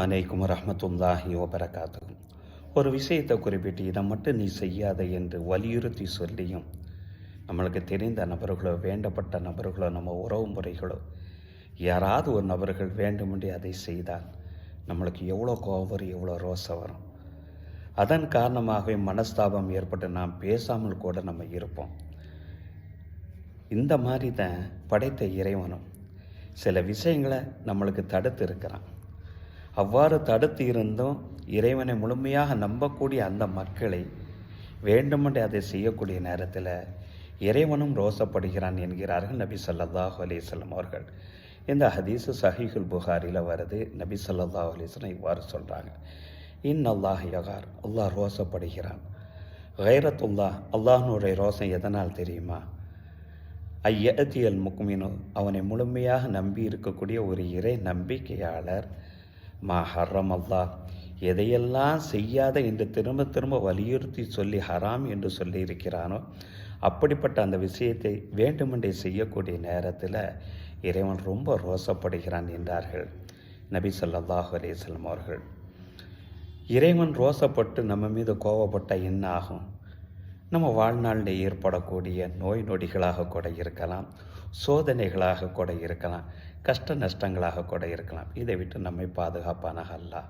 அலைக்கும் ரஹமத்துல்லாஹி வபரகாத்து ஒரு விஷயத்தை குறிப்பிட்டு இதை மட்டும் நீ செய்யாத என்று வலியுறுத்தி சொல்லியும் நம்மளுக்கு தெரிந்த நபர்களோ வேண்டப்பட்ட நபர்களோ நம்ம உறவு முறைகளோ யாராவது ஒரு நபர்கள் வேண்டுமென்றே அதை செய்தால் நம்மளுக்கு எவ்வளோ கோபம் வரும் எவ்வளோ ரோசம் வரும். அதன் காரணமாகவே மனஸ்தாபம் ஏற்பட்டு நாம் பேசாமல் கூட நம்ம இருப்போம். இந்த மாதிரி தான் படைத்த இறைவனும் சில விஷயங்களை நம்மளுக்கு தடுத்து இருக்கிறான் அவ்வாறு தடுத்து இருந்தும் இறைவனை முழுமையாக நம்பக்கூடிய அந்த மக்களை வேண்டுமென்றே அதை செய்யக்கூடிய நேரத்தில் இறைவனும் ரோசப்படுகிறான் என்கிறார்கள் நபி ஸல்லல்லாஹு அலைஹி அவர்கள். இந்த ஹதீஸு சஹீஹுல் புகாரில் வருது. நபி ஸல்லல்லாஹு அலிஸ்லாம் இவ்வாறு சொல்கிறாங்க இன் அல்லாஹ் யகார் அல்லாஹ் ரோசப்படுகிறான். கைரத்துல்லா அல்லாஹனுடைய ரோசம் எதனால் தெரியுமா? ஐயத்தியல் முக்மினு அவனை முழுமையாக நம்பி இருக்கக்கூடிய ஒரு இறை நம்பிக்கையாளர் மா ஹரம் அல்லா எதையெல்லாம் செய்யாத என்று திரும்ப திரும்ப வலியுறுத்தி சொல்லி ஹராம் என்று சொல்லி இருக்கிறானோ அப்படிப்பட்ட அந்த விஷயத்தை வேண்டுமென்றே செய்யக்கூடிய நேரத்தில் இறைவன் ரொம்ப ரோசப்படுகிறான் என்றார்கள் நபி சொல்லாஹு அலைஹி அவர்கள். இறைவன் ரோசப்பட்டு நம்ம மீது கோவப்பட்டால் என்ன ஆகும்? நம்ம வாழ்நாளில் ஏற்படக்கூடிய நோய் நொடிகளாக கூட இருக்கலாம் சோதனைகளாக கூட இருக்கலாம். கஷ்ட நஷ்டங்களாக கூட இருக்கலாம். இதை விட்டு நம்மை பாதுகாப்பானாக அல்லா.